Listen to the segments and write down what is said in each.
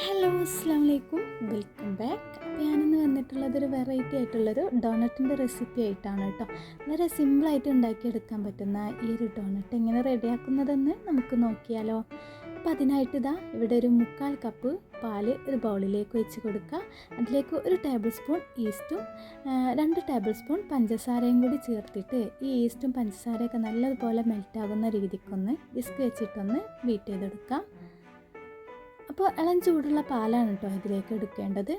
Hello അസ്സാം വലൈക്കും welcome back ഞാനിന്ന് വന്നിട്ടുള്ളത് ഒരു വെറൈറ്റി ആയിട്ടുള്ളൊരു ഡോണറ്റിന്റെ റെസിപ്പി ആയിട്ടാണ് കേട്ടോ വളരെ സിമ്പിളായിട്ട് ഉണ്ടാക്കിയെടുക്കാൻ പറ്റുന്ന ഈ ഒരു ഡോണറ്റ് എങ്ങനെ റെഡിയാക്കുന്നതെന്ന് നമുക്ക് നോക്കിയാലോ. അപ്പോൾ അതിനായിട്ട് ഇതാ ഇവിടെ ഒരു മുക്കാൽ കപ്പ് പാൽ ഒരു ബൗളിലേക്ക് വെച്ച് കൊടുക്കുക. അതിലേക്ക് ഒരു ടേബിൾ സ്പൂൺ ഈസ്റ്റും രണ്ട് ടേബിൾ സ്പൂൺ പഞ്ചസാരയും കൂടി ചേർത്തിട്ട് ഈ ഈസ്റ്റും പഞ്ചസാരയൊക്കെ നല്ലതുപോലെ മെൽറ്റാകുന്ന രീതിക്കൊന്ന് വിസ്ക് വെച്ചിട്ടൊന്ന് ബീറ്റ് ചെയ്തെടുക്കാം. അപ്പോൾ ഇളം ചൂടുള്ള പാലാണ് കേട്ടോ ഇതിലേക്ക് എടുക്കേണ്ടത്.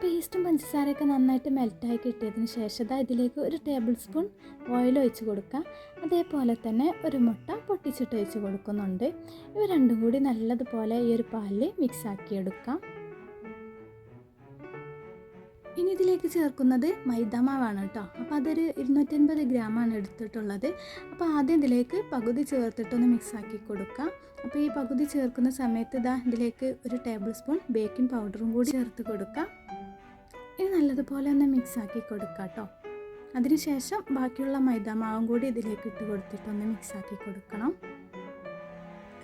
പേസ്റ്റും പഞ്ചസാരയൊക്കെ നന്നായിട്ട് മെൽറ്റായി കിട്ടിയതിന് ശേഷം ഇതിലേക്ക് ഒരു ടേബിൾ സ്പൂൺ ഓയിൽ ഒഴിച്ച് കൊടുക്കാം അതേപോലെ തന്നെ ഒരു മുട്ട പൊട്ടിച്ചിട്ട് ഒഴിച്ച് കൊടുക്കുന്നുണ്ട്. ഇവ രണ്ടും കൂടി നല്ലതുപോലെ ഈ ഒരു പാലിൽ മിക്സ് ആക്കി എടുക്കാം ഇനി ഇതിലേക്ക് ചേർക്കുന്നത് മൈദമാവാണ് കേട്ടോ. അപ്പോൾ അതൊരു ഇരുന്നൂറ്റൻപത് ഗ്രാമാണ് എടുത്തിട്ടുള്ളത്. അപ്പോൾ ആദ്യം ഇതിലേക്ക് പകുതി ചേർത്തിട്ടൊന്ന് മിക്സാക്കി കൊടുക്കാം. അപ്പോൾ ഈ പകുതി ചേർക്കുന്ന സമയത്ത് ഇതാ ഇതിലേക്ക് ഒരു ടേബിൾ സ്പൂൺ ബേക്കിംഗ് പൗഡറും കൂടി ചേർത്ത് കൊടുക്കാം. ഇത് നല്ലതുപോലെ ഒന്ന് മിക്സാക്കി കൊടുക്കാം കേട്ടോ. അതിനുശേഷം ബാക്കിയുള്ള മൈദ മാവും കൂടി ഇതിലേക്ക് ഇട്ട് കൊടുത്തിട്ടൊന്ന് മിക്സാക്കി കൊടുക്കണം.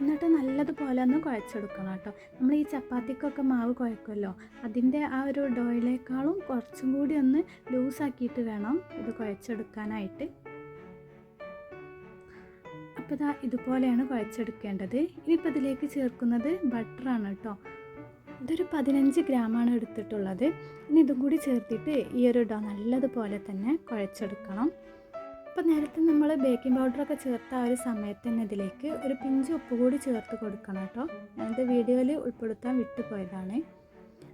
എന്നിട്ട് നല്ലതുപോലെ ഒന്ന് കുഴച്ചെടുക്കണം കേട്ടോ. നമ്മൾ ഈ ചപ്പാത്തിക്കൊക്കെ മാവ് കുഴക്കുമല്ലോ അതിന്റെ ആ ഒരു ഡോയിലേക്കാളും കുറച്ചും കൂടി ഒന്ന് ലൂസാക്കിയിട്ട് വേണം ഇത് കുഴച്ചെടുക്കാനായിട്ട്. അപ്പോൾ ഇതാ ഇതുപോലെയാണ് കുഴച്ചെടുക്കേണ്ടത്. ഇനിയിപ്പോൾ ഇതിലേക്ക് ചേർക്കുന്നത് ബട്ടറാണ് കേട്ടോ. ഇതൊരു പതിനഞ്ച് ഗ്രാമാണ് എടുത്തിട്ടുള്ളത്. ഇനി ഇതും കൂടി ചേർത്തിട്ട് ഈ ഒരു ഡോ നല്ലതുപോലെ തന്നെ കുഴച്ചെടുക്കണം. അപ്പോൾ നേരത്തെ നമ്മൾ ബേക്കിംഗ് പൗഡറൊക്കെ ചേർത്ത ആ ഒരു സമയത്ത് തന്നെ ഇതിലേക്ക് ഒരു പിഞ്ച് ഉപ്പ് കൂടി ചേർത്ത് കൊടുക്കണം കേട്ടോ. ഞാനിത് വീഡിയോയിൽ ഉൾപ്പെടുത്താൻ വിട്ടുപോയതാണ്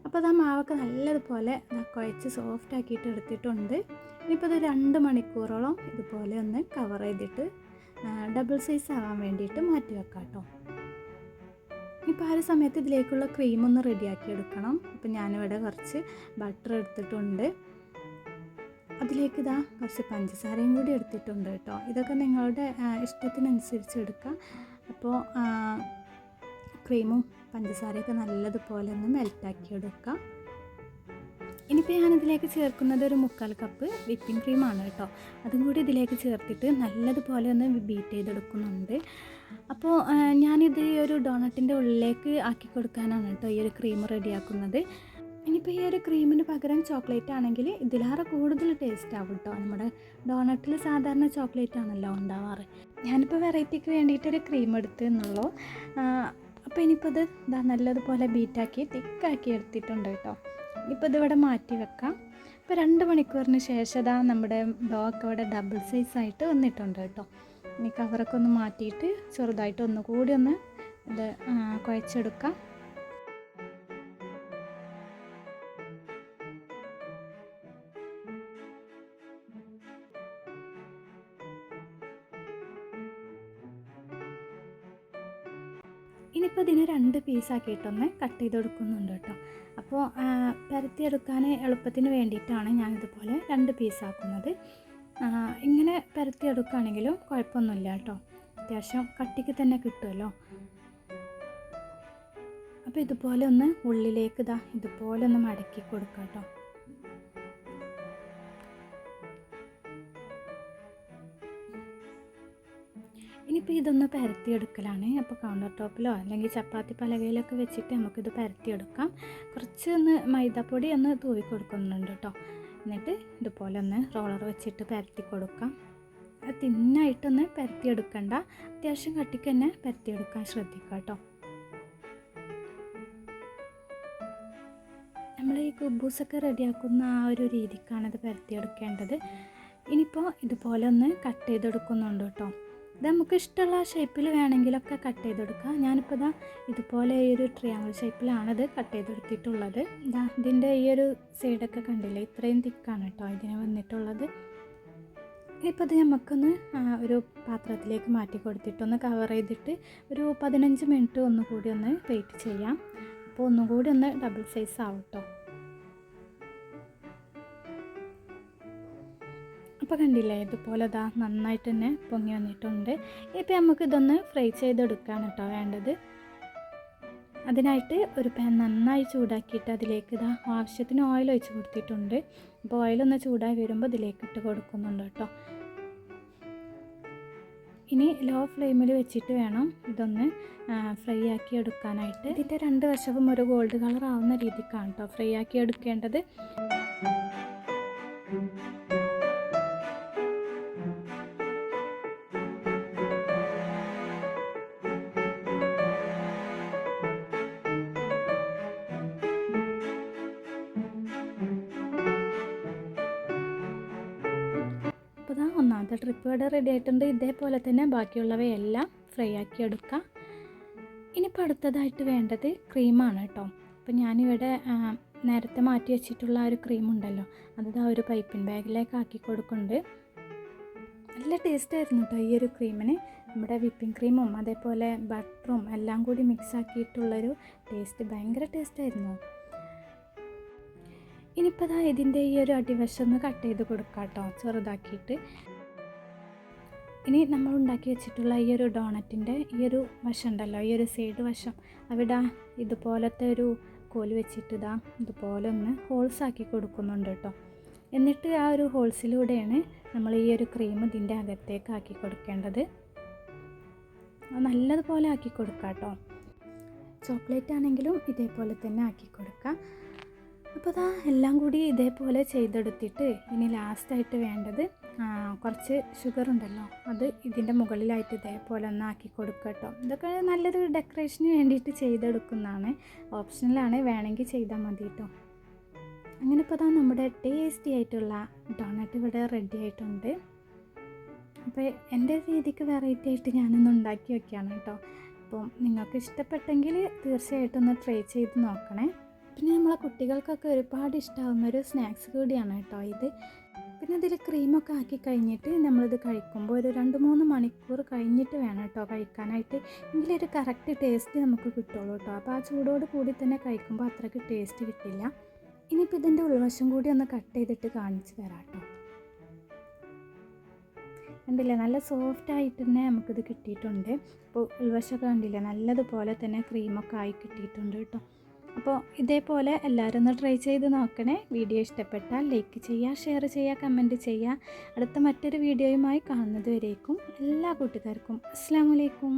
അപ്പോൾ അത് ആ മാവൊക്കെ നല്ലതുപോലെ കുഴച്ച് സോഫ്റ്റ് ആക്കിയിട്ട് എടുത്തിട്ടുണ്ട്. ഇനിയിപ്പോൾ ഇത് രണ്ട് മണിക്കൂറോളം ഇതുപോലെ ഒന്ന് കവർ ചെയ്തിട്ട് ഡബിൾ സൈസ് ആവാൻ വേണ്ടിയിട്ട് മാറ്റി വെക്കാം കേട്ടോ. ഇപ്പോൾ ആ ഒരു സമയത്ത് ഇതിലേക്കുള്ള ക്രീം ഒന്ന് റെഡിയാക്കി എടുക്കണം. അപ്പോൾ ഞാനിവിടെ കുറച്ച് ബട്ടർ എടുത്തിട്ടുണ്ട്. അതിലേക്ക് ഇതാ കുറച്ച് പഞ്ചസാരയും കൂടി എടുത്തിട്ടുണ്ട് കേട്ടോ. ഇതൊക്കെ നിങ്ങളുടെ ഇഷ്ടത്തിനനുസരിച്ച് എടുക്കാം. അപ്പോൾ ക്രീമും പഞ്ചസാരയൊക്കെ നല്ലതുപോലെ ഒന്ന് മെൽറ്റാക്കി എടുക്കാം. ഇനിയിപ്പോൾ ഞാനിതിലേക്ക് ചേർക്കുന്നത് ഒരു മുക്കാൽ കപ്പ് വിപ്പിംഗ് ക്രീമാണ് കേട്ടോ. അതും കൂടി ഇതിലേക്ക് ചേർത്തിട്ട് നല്ലതുപോലെ ഒന്ന് ബീറ്റ് ചെയ്തെടുക്കുന്നുണ്ട്. അപ്പോൾ ഞാനിത് ഈ ഒരു ഡോണറ്റിന്റെ ഉള്ളിലേക്ക് ആക്കി കൊടുക്കാനാണ് കേട്ടോ ഈ ഒരു ക്രീം റെഡിയാക്കുന്നത്. ഇനിയിപ്പോൾ ഈ ഒരു ക്രീമിന് പകരം ചോക്ലേറ്റ് ആണെങ്കിൽ ഇതിലേറെ കൂടുതൽ ടേസ്റ്റ് ആവും കേട്ടോ നമ്മുടെ ഡോണട്ടിൽ സാധാരണ ചോക്ലേറ്റ് ആണല്ലോ ഉണ്ടാവാറ്. ഞാനിപ്പോൾ വെറൈറ്റിക്ക് വേണ്ടിയിട്ടൊരു ക്രീം എടുത്തു അപ്പോൾ ഇനിയിപ്പോൾ ഇത് ഇതാ നല്ലതുപോലെ ബീറ്റാക്കി തിക്കാക്കി എടുത്തിട്ടുണ്ട് കേട്ടോ ഇപ്പോൾ ഇതിവിടെ മാറ്റി വെക്കാം. ഇപ്പോൾ രണ്ട് മണിക്കൂറിന് ശേഷം ഇതാ നമ്മുടെ ഡോക്ക് അവിടെ ഡബിൾ സൈസ് ആയിട്ട് വന്നിട്ടുണ്ട് കേട്ടോ ഇനി കവറൊക്കെ ഒന്ന് മാറ്റിയിട്ട് ചെറുതായിട്ട് ഒന്നുകൂടി ഒന്ന് ഇത് കുഴച്ചെടുക്കാം. ഇനിയിപ്പോൾ ഇതിനെ രണ്ട് പീസാക്കിയിട്ടൊന്ന് കട്ട് ചെയ്ത് കൊടുക്കുന്നുണ്ട് കേട്ടോ. അപ്പോൾ പരത്തിയെടുക്കാൻ എളുപ്പത്തിന് വേണ്ടിയിട്ടാണ് ഞാനിതുപോലെ രണ്ട് പീസാക്കുന്നത് ഇങ്ങനെ പരത്തിയെടുക്കുകയാണെങ്കിലും കുഴപ്പമൊന്നുമില്ല കേട്ടോ. അത്യാവശ്യം കട്ടിക്ക് തന്നെ കിട്ടുമല്ലോ. അപ്പോൾ ഇതുപോലെ ഒന്ന് ഉള്ളിലേക്ക് ഇതാ ഇതുപോലെ ഒന്ന് മടക്കി കൊടുക്കാം കേട്ടോ. ഇനിയിപ്പോൾ ഇതൊന്ന് പരത്തിയെടുക്കലാണ്. അപ്പോൾ കൗണ്ടർ ടോപ്പിലോ അല്ലെങ്കിൽ ചപ്പാത്തി പലകയിലൊക്കെ വെച്ചിട്ട് നമുക്കിത് പരത്തിയെടുക്കാം. കുറച്ച് ഒന്ന് മൈദാപ്പൊടി ഒന്ന് തൂവി കൊടുക്കുന്നുണ്ട് കേട്ടോ എന്നിട്ട് ഇതുപോലെ ഒന്ന് റോളർ വെച്ചിട്ട് പരത്തി കൊടുക്കാം. തിന്നായിട്ടൊന്ന് പരത്തിയെടുക്കണ്ട. അത്യാവശ്യം കട്ടിക്ക് തന്നെ പരത്തിയെടുക്കാൻ ശ്രദ്ധിക്കുക കേട്ടോ നമ്മൾ ഈ കുബൂസൊക്കെ റെഡിയാക്കുന്ന ആ ഒരു രീതിക്കാണ് ഇത് പരത്തിയെടുക്കേണ്ടത്. ഇനിയിപ്പോൾ ഇതുപോലെ ഒന്ന് കട്ട് ചെയ്തെടുക്കുന്നുണ്ട് കേട്ടോ നമുക്ക് ഇഷ്ടമുള്ള ഷേപ്പിൽ വേണമെങ്കിലൊക്കെ കട്ട് ചെയ്തെടുക്കാം. ഞാനിപ്പോൾ ഇതാ ഇതുപോലെ ഈ ഒരു ട്രിയാങ്കിൾ ഷേപ്പിലാണത് കട്ട് ചെയ്തെടുത്തിട്ടുള്ളത്. ഇതാ ഇതിന്റെ ഈ ഒരു സൈഡൊക്കെ കണ്ടില്ലേ? ഇത്രയും തിക്കാണ് കേട്ടോ ഇതിന് വന്നിട്ടുള്ളത്. ഇപ്പോൾ ഇത് നമുക്കൊന്ന് ഒരു പാത്രത്തിലേക്ക് മാറ്റി കൊടുത്തിട്ടൊന്ന് കവർ ചെയ്തിട്ട് ഒരു പതിനഞ്ച് മിനിറ്റ് ഒന്നുകൂടി ഒന്ന് വെയിറ്റ് ചെയ്യാം. അപ്പോൾ ഒന്നുകൂടി ഒന്ന് ഡബിൾ സൈസ് ആവും കേട്ടോ അപ്പോൾ കണ്ടില്ലേ ഇതുപോലെ ഇതാ നന്നായിട്ട് തന്നെ പൊങ്ങി വന്നിട്ടുണ്ട്. ഇപ്പോൾ നമുക്ക് ഇതൊന്ന് ഫ്രൈ ചെയ്തെടുക്കുകയാണ് കേട്ടോ വേണ്ടത്. അതിനായിട്ട് ഒരു പാൻ നന്നായി ചൂടാക്കിയിട്ട് അതിലേക്ക് ഇതാ ആവശ്യത്തിന് ഓയിൽ ഒഴിച്ച് കൊടുത്തിട്ടുണ്ട്. അപ്പോൾ ഓയിലൊന്ന് ചൂടായി വരുമ്പോൾ ഇതിലേക്ക് ഇട്ട് കൊടുക്കുന്നുണ്ട് കേട്ടോ. ഇനി ലോ ഫ്ലെയിമിൽ വെച്ചിട്ട് വേണം ഇതൊന്ന് ഫ്രൈ ആക്കി എടുക്കാനായിട്ട്. ഇതിന്റെ രണ്ട് വശവും ഒരു ഗോൾഡ് കളർ ആവുന്ന രീതിക്കാണ് കേട്ടോ ഫ്രൈ ആക്കി എടുക്കേണ്ടത്. ഇതാ ട്രിപ്പ് ഇവിടെ റെഡി ആയിട്ടുണ്ട്. ഇതേപോലെ തന്നെ ബാക്കിയുള്ളവയെല്ലാം ഫ്രൈ ആക്കി എടുക്കാം. ഇനിയിപ്പോൾ അടുത്തതായിട്ട് വേണ്ടത് ക്രീമാണ് കേട്ടോ. അപ്പോൾ ഞാനിവിടെ നേരത്തെ മാറ്റി വെച്ചിട്ടുള്ള ആ ഒരു ക്രീം ഉണ്ടല്ലോ. അത് ആ ഒരു പൈപ്പിൻ ബാഗിലേക്ക് ആക്കി കൊടുക്കുന്നുണ്ട്. നല്ല ടേസ്റ്റ് ആയിരുന്നു കേട്ടോ ഈ ഒരു ക്രീമിന് നമ്മുടെ വിപ്പിംഗ് ക്രീമും അതേപോലെ ബട്ടറും എല്ലാം കൂടി മിക്സ് ആക്കിയിട്ടുള്ളൊരു ടേസ്റ്റ് ഭയങ്കര ടേസ്റ്റ് ആയിരുന്നു. ഇനിയിപ്പോൾ ദാ ഇതിന്റെ ഈ ഒരു അടിവശം ഒന്ന് കട്ട് ചെയ്ത് കൊടുക്കാം കേട്ടോ ചെറുതാക്കിയിട്ട്. ഇനി നമ്മൾ ഉണ്ടാക്കി വെച്ചിട്ടുള്ള ഈ ഒരു ഡോണറ്റിന്റെ ഈ ഒരു വശം ഉണ്ടല്ലോ ഈ ഒരു സൈഡ് വശം. അവിടെ ഇതുപോലത്തെ ഒരു കോൽ വെച്ചിട്ട് ഇതാ ഇതുപോലെ ഒന്ന് ഹോൾസ് ആക്കി കൊടുക്കുന്നുണ്ട് കേട്ടോ. എന്നിട്ട് ആ ഒരു ഹോൾസിലൂടെയാണ് നമ്മൾ ഈ ഒരു ക്രീം ഇതിന്റെ അകത്തേക്ക് ആക്കി കൊടുക്കേണ്ടത്. നല്ലതുപോലെ ആക്കി കൊടുക്കാം കേട്ടോ. ചോക്ലേറ്റ് ആണെങ്കിലും ഇതേപോലെ തന്നെ ആക്കി കൊടുക്കാം. അപ്പോൾ അതാ എല്ലാം കൂടി ഇതേപോലെ ചെയ്തെടുത്തിട്ട് ഇനി ലാസ്റ്റായിട്ട് വേണ്ടത് കുറച്ച് ഷുഗർ ഉണ്ടല്ലോ. അത് ഇതിന്റെ മുകളിലായിട്ട് ഇതേപോലെ ഒന്ന് ആക്കി കൊടുക്കുക കേട്ടോ ഇതൊക്കെ നല്ലൊരു ഡെക്കറേഷന് വേണ്ടിയിട്ട് ചെയ്തെടുക്കുന്നതാണ്. ഓപ്ഷണലാണ് വേണമെങ്കിൽ ചെയ്താൽ മതി കേട്ടോ അങ്ങനെ ഇപ്പോൾ അതാ നമ്മുടെ ടേസ്റ്റി ആയിട്ടുള്ള ഡോണട്ട് ഇവിടെ റെഡി ആയിട്ടുണ്ട്. അപ്പോൾ എന്റെ രീതിക്ക് വെറൈറ്റി ആയിട്ട് ഞാനൊന്ന് ഉണ്ടാക്കി വെക്കുകയാണ് കേട്ടോ. അപ്പോൾ നിങ്ങൾക്ക് ഇഷ്ടപ്പെട്ടെങ്കിൽ തീർച്ചയായിട്ടും ഒന്ന് ട്രൈ ചെയ്ത് നോക്കണേ. പിന്നെ നമ്മളെ കുട്ടികൾക്കൊക്കെ ഒരുപാട് ഇഷ്ടമാകുന്ന ഒരു സ്നാക്സ് കൂടിയാണ് കേട്ടോ ഇത്. പിന്നെ ഇതിൽ ക്രീമൊക്കെ ആക്കി കഴിഞ്ഞിട്ട് നമ്മളിത് കഴിക്കുമ്പോൾ ഒരു രണ്ട് മൂന്ന് മണിക്കൂർ കഴിഞ്ഞിട്ട് വേണം കേട്ടോ കഴിക്കാനായിട്ട്. എങ്കിലൊരു കറക്റ്റ് ടേസ്റ്റ് നമുക്ക് കിട്ടുള്ളൂ കേട്ടോ. അപ്പോൾ ആ ചൂടോട് കൂടി തന്നെ കഴിക്കുമ്പോൾ അത്രയ്ക്ക് ടേസ്റ്റ് കിട്ടില്ല. ഇനിയിപ്പോൾ ഇതിന്റെ ഉൾവശം കൂടി ഒന്ന് കട്ട് ചെയ്തിട്ട് കാണിച്ചു തരാം കേട്ടോ. കണ്ടില്ലേ? നല്ല സോഫ്റ്റ് ആയിട്ട് തന്നെ നമുക്കിത് കിട്ടിയിട്ടുണ്ട്. അപ്പോൾ ഉൾവശമൊക്കെ കണ്ടില്ലേ? നല്ലതുപോലെ തന്നെ ക്രീമൊക്കെ ആയി കിട്ടിയിട്ടുണ്ട് കേട്ടോ. അപ്പോൾ ഇതേപോലെ എല്ലാവരും ഒന്ന് ട്രൈ ചെയ്ത് നോക്കണേ. വീഡിയോ ഇഷ്ടപ്പെട്ടാൽ ലൈക്ക് ചെയ്യുക ഷെയർ ചെയ്യുക കമന്റ് ചെയ്യുക. അടുത്ത മറ്റൊരു വീഡിയോയുമായി കാണുന്നത് വരേക്കും എല്ലാ കൂട്ടുകാർക്കും. അസ്സാം വലൈക്കും